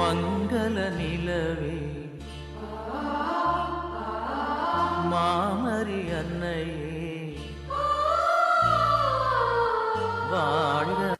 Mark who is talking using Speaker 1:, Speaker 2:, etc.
Speaker 1: மங்கள நிலவே. மாமரி அன்னையே. வாழ்க